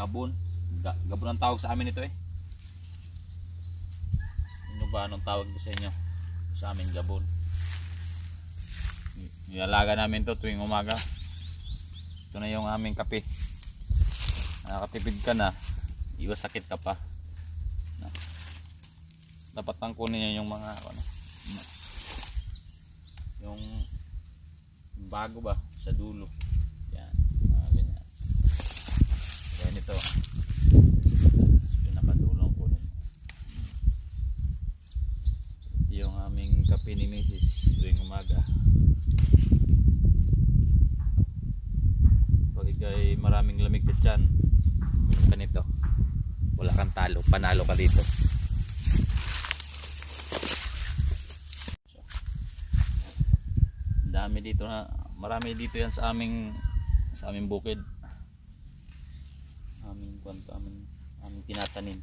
Gabon. Ga Gabon ang tawag sa amin ito eh. Ano ba anong tawag ito sa inyo? Sa amin Gabon. Ni- Nilalaga namin to tuwing umaga. Ito na yung aming kape. Nakakatipid ka na, iwas sakit ka pa. Dapat lang kunin yung mga ano, yung bago ba sa dulo. Yan, mga ganyan. Yan ito. Pinakadulong kunin. Yung aming kape ni Mrs. tuwing umaga. Pag ikay maraming lamig sa tiyan, uminom ka nito. Wala kang talo, panalo ka dito. Dami dito na, marami dito yan sa aming sa aming bukid. Aming kwento, aming, aming tinatanim.